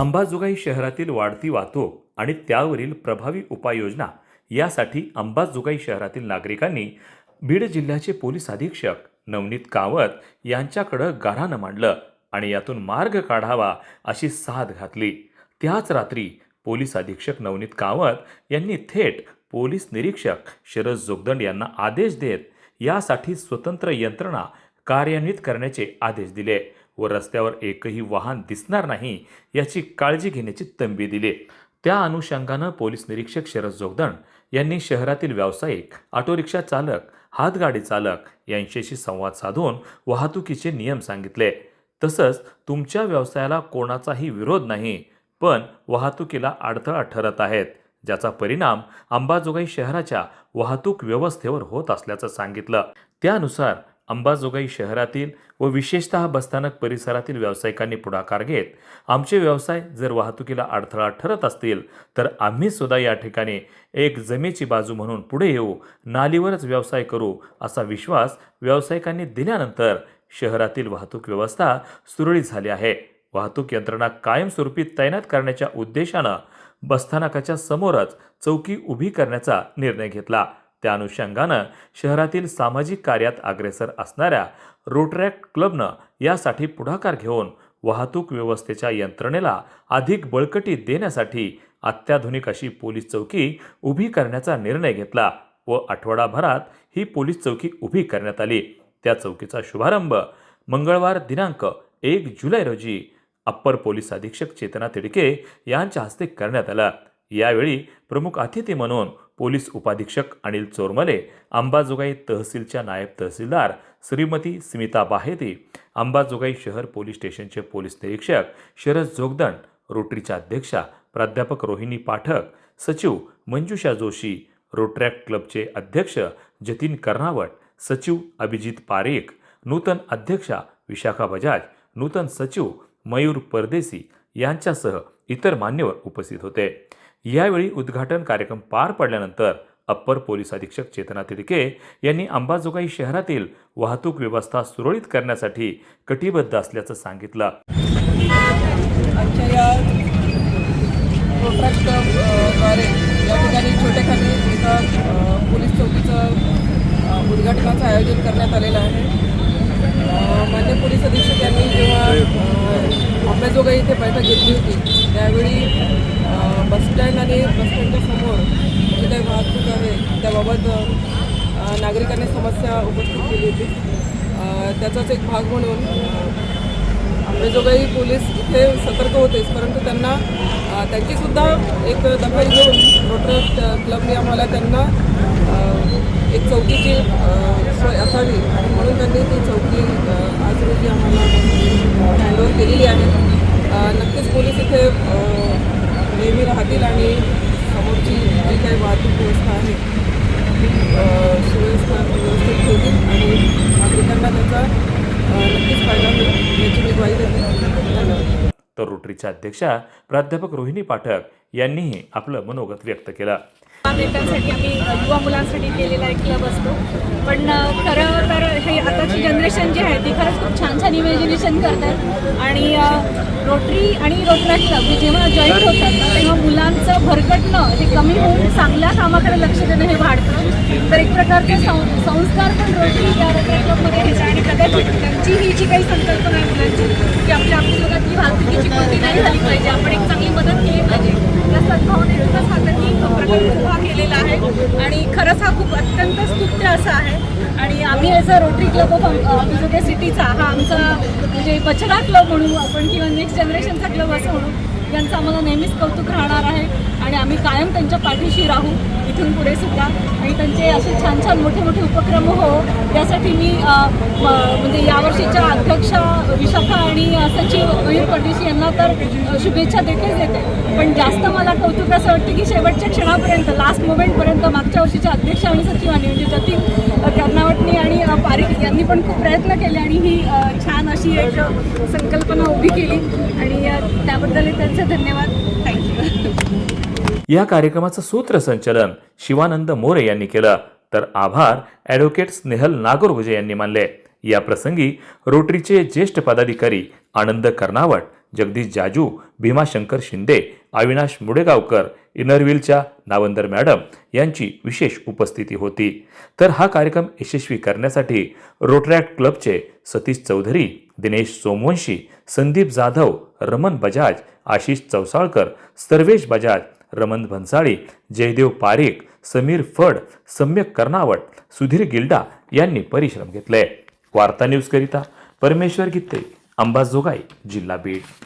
अंबाजोगाई शहरातील वाढती वाहतूक आणि त्यावरील प्रभावी उपाययोजना यासाठी अंबाजोगाई शहरातील नागरिकांनी बीड जिल्ह्याचे पोलीस अधीक्षक नवनीत कावत यांच्याकडं गाऱ्हाणं मांडलं आणि यातून मार्ग काढावा अशी साथ घातली. त्याच रात्री पोलीस अधीक्षक नवनीत कावत यांनी थेट पोलीस निरीक्षक शरद जोगदंड यांना आदेश देत यासाठी स्वतंत्र यंत्रणा कार्यान्वित करण्याचे आदेश दिले. व रस्त्यावर एकही वाहन दिसणार नाही याची काळजी घेण्याची तंबी दिली. त्या अनुषंगानं पोलीस निरीक्षक शरद जोगदंड यांनी शहरातील व्यावसायिक ऑटो रिक्षा चालक हातगाडी चालक यांच्याशी संवाद साधून वाहतुकीचे नियम सांगितले. तसंच तुमच्या व्यवसायाला कोणाचाही विरोध नाही पण वाहतुकीला अडथळा ठरत आहेत ज्याचा परिणाम अंबाजोगाई शहराच्या वाहतूक व्यवस्थेवर होत असल्याचं सांगितलं. त्यानुसार अंबाजोगाई शहरातील व विशेषतः बसस्थानक परिसरातील व्यावसायिकांनी पुढाकार घेत आमचे व्यवसाय जर वाहतुकीला अडथळा ठरत असतील तर आम्ही सुद्धा या ठिकाणी एक जमेची बाजू म्हणून पुढे येऊ नालीवरच व्यवसाय करू असा विश्वास व्यावसायिकांनी दिल्यानंतर शहरातील वाहतूक व्यवस्था सुरळीत झाली आहे. वाहतूक यंत्रणा कायमस्वरूपी तैनात करण्याच्या उद्देशानं बसस्थानकाच्या समोरच चौकी उभी करण्याचा निर्णय घेतला. त्या अनुषंगानं शहरातील सामाजिक कार्यात अग्रेसर असणाऱ्या रोटरॅक्ट क्लबनं यासाठी पुढाकार घेऊन वाहतूक व्यवस्थेच्या यंत्रणेला अधिक बळकटी देण्यासाठी अत्याधुनिक अशी पोलीस चौकी उभी करण्याचा निर्णय घेतला व आठवडाभरात ही पोलीस चौकी उभी करण्यात आली. त्या चौकीचा शुभारंभ मंगळवार दिनांक एक जुलै रोजी अप्पर पोलीस अधीक्षक चेतना तिडके यांच्या हस्ते करण्यात आला. यावेळी प्रमुख अतिथी म्हणून पोलीस उपाधीक्षक अनिल चोरमले अंबाजोगाई तहसीलच्या नायब तहसीलदार श्रीमती स्मिता बाहेती अंबाजोगाई शहर पोलीस स्टेशनचे पोलीस निरीक्षक शरद जोगदंड रोटरीच्या अध्यक्षा प्राध्यापक रोहिणी पाठक सचिव मंजुषा जोशी रोटरॅक क्लबचे अध्यक्ष जतीन कर्नावट सचिव अभिजित पारेख नूतन अध्यक्षा विशाखा बजाज नूतन सचिव मयूर परदेसी यांच्यासह इतर मान्यवर उपस्थित होते. यावेळी उद्घाटन कार्यक्रम पार पडल्यानंतर अप्पर पोलीस अधीक्षक चेतना तिडके यांनी अंबाजोगाई शहरातील वाहतूक व्यवस्था सुरळीत करण्यासाठी कटिबद्ध असल्याचं सांगितलं. आमच्या या या ठिकाणी छोटेखानी एका पोलीस चौकीचं उद्घाटनाचं आयोजन करण्यात आलेलं आहे. अ, मान्य पोलीस अधीक्षक यांनी जेव्हा अंबाजोगाई इथे बैठक घेतली होती त्यावेळी बसस्टँड आणि बसस्टँडच्या समोर जी काही वाहतूक आहे. त्याबाबत नागरिकांनी समस्या उपस्थित केली होती. त्याचाच एक भाग म्हणून अ, अंबेजोगाई पोलीस इथे सतर्क होतेच परंतु त्यांना त्यांचीसुद्धा एक दखल घेऊन रोटर क्लबने आम्हाला त्यांना एक चौकीची सोय असावी. आणि म्हणून त्यांनी ती चौकी आज रोजी आम्हाला हँडओव्हर केलेली आहे. नक्कीच पोलीस इथे अ, नेहमी राहतील आणि समोरची जी काही वाहतूक व्यवस्था आहे ती अ, सुव्यवस्था व्यवस्थित ठेवतील आणि नागरिकांना त्याचा अ, नक्कीच फायदा होईल याची मी ग्वाही देते. धन्यवाद. तर रोटरीच्या अध्यक्षा प्राध्यापक रोहिणी पाठक यांनीही आपलं मनोगत व्यक्त केलं. आम्ही युवा मुलांसाठी केलेला एक क्लब असतो. पण खरं तर हे आताची जनरेशन जी आहे ती खरंच खूप छान छान इमॅजिनेशन करतात. आणि रोटरी आणि रोटरा क्लब हे जेव्हा जॉईन होतात तेव्हा मुलांचं भरकटणं हे कमी होऊन चांगल्या कामाकडे लक्ष देणं हे वाढतं. तर एक प्रकारचे संस्कार पण रोटरी या रोटरा क्लबमध्ये घेतात त्यांची ही जी काही संकल्पना आहे मुलांची की आपल्या आपल्या ही वाहतुकीची कोणती नाही झाली पाहिजे. आपण एक चांगली मदत केली पाहिजे. या सद्भावनेतूनच हा त्यांनी प्रकल्प उभा केलेला आहे. आणि खरंच हा खूप अत्यंत स्तुत्य असा आहे. आणि आम्ही as a Rotary club of सिटीचा हा आमचा म्हणजे बछडा क्लब म्हणू आपण किंवा नेक्स्ट जनरेशनचा क्लब असं म्हणू यांचं आम्हाला नेहमीच कौतुक राहणार आहे आणि आम्ही कायम त्यांच्या पाठीशी राहू इथून पुढे सुद्धा. आणि त्यांचे असे छान छान मोठे मोठे उपक्रम हो यासाठी मी म्हणजे यावर्षीच्या अध्यक्षा विशाखा आणि सचिव मयूर परदेशी यांना तर शुभेच्छा देखील देते. पण जास्त मला कौतुक असं वाटतं की शेवटच्या क्षणापर्यंत लास्ट मोमेंटपर्यंत मागच्या वर्षीच्या अध्यक्ष आणि सचिवांनी म्हणजे जतीन अ, कर्नावटनी आणि अ, आपण खूप प्रयत्न केले आणि ही छान अशी एक संकल्पना उभी केली. आणि त्याबद्दल त्यांचे धन्यवाद. थँक्यू या कार्यक्रमाचं सूत्रसंचलन शिवानंद मोरे यांनी केलं. तर आभार ॲडव्होकेट स्नेहल नागोरगुजे यांनी मानले. या प्रसंगी रोटरीचे ज्येष्ठ पदाधिकारी आनंद कर्नावट जगदीश जाजू भीमाशंकर शिंदे अविनाश मुडेगावकर इनरव्हीलच्या नावंदर मॅडम यांची विशेष उपस्थिती होती. तर हा कार्यक्रम यशस्वी करण्यासाठी रोटरॅक्ट क्लबचे सतीश चौधरी दिनेश सोमवंशी संदीप जाधव रमन बजाज आशिष चौसाळकर सर्वेश बजाज रमन भन्साळी जयदेव पारेख समीर फड सम्यक कर्नावट सुधीर गिल्डा यांनी परिश्रम घेतले. वार्ता न्यूजकरिता परमेश्वर गित्ते अंबाजोगाई जिल्हा बीड.